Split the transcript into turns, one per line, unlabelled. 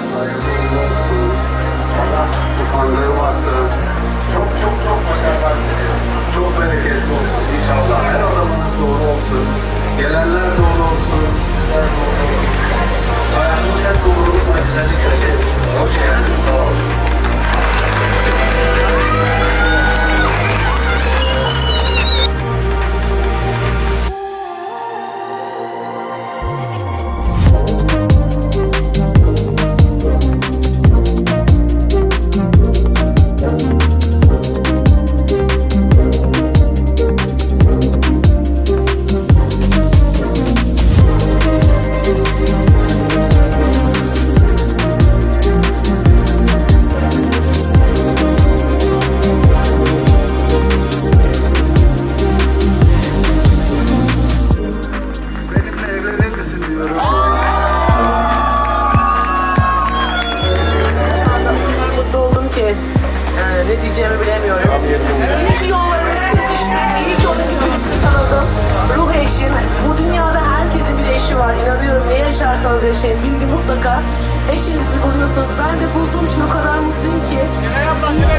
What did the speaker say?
Herkes hayırlı Çok çok çok başarılı. Çok bereketli olsun. Her adamınız
doğru olsun. Gelenler doğru olsun. Sizler doğru e, ne diyeceğimi bilemiyorum. İyi ki yollarımız kesişti. İyi ki onun gibi birisini tanıdım. Ruh eşim. Bu dünyada herkesin bir eşi var. İnanıyorum ne yaşarsanız yaşayın. Bir gün mutlaka eşinizi buluyorsunuz. Ben de bulduğum için o kadar mutluyum ki. İyi,